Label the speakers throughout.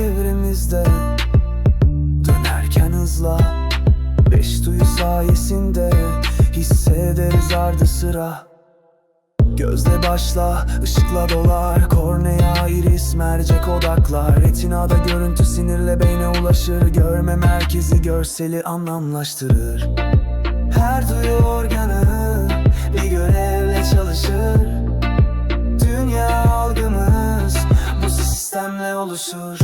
Speaker 1: çevremizde. Dönerken hızla Beş duyu sayesinde Hissederiz ardı sıra. Gözle başla, ışıkla dolar Kornea, iris, mercek odaklar. Retinada görüntü sinirle beyne ulaşır Görme merkezi görseli anlamlaştırır. Her duyu organı bir görevle çalışır. Dünya algımız bu sistemle oluşur.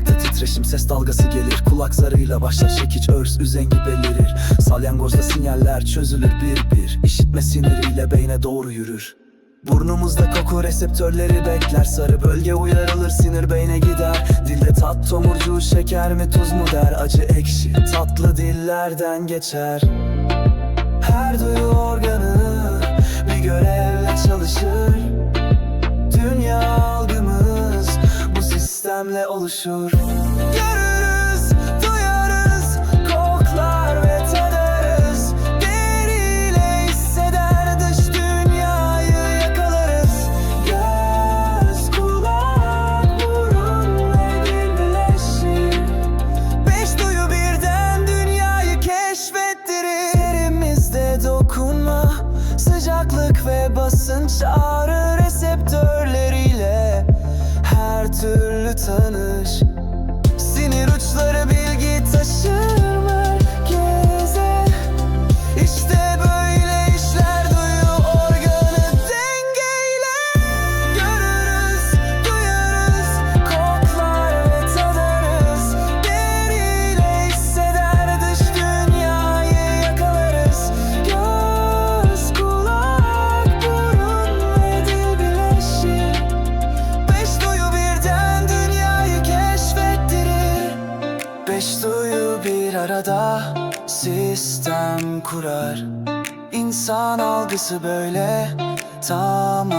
Speaker 1: Kulakta titreşim ses dalgası gelir. Kulak zarıyla başlar çekiç örs üzengi belirir. Salyangozda sinyaller çözülür bir bir. İşitme siniriyle beyne doğru yürür. Burnumuzda koku reseptörleri bekler. Sarı bölge uyarılır sinir beyne gider. Dilde tat tomurcuğu şeker mi tuz mu der? Acı ekşi tatlı dillerden geçer. Her duyu sistemle oluşur. Görürüz, duyarız, koklar ve tadarız Deriyle hisseder dış dünyayı yakalarız. Göz, kulak, burun ve dil birleşir Beş duyu birden dünyayı keşfettirir. Terimizde dokunma Sıcaklık ve basınç ağrı bir arada sistem kurar. İnsan algısı böyle tam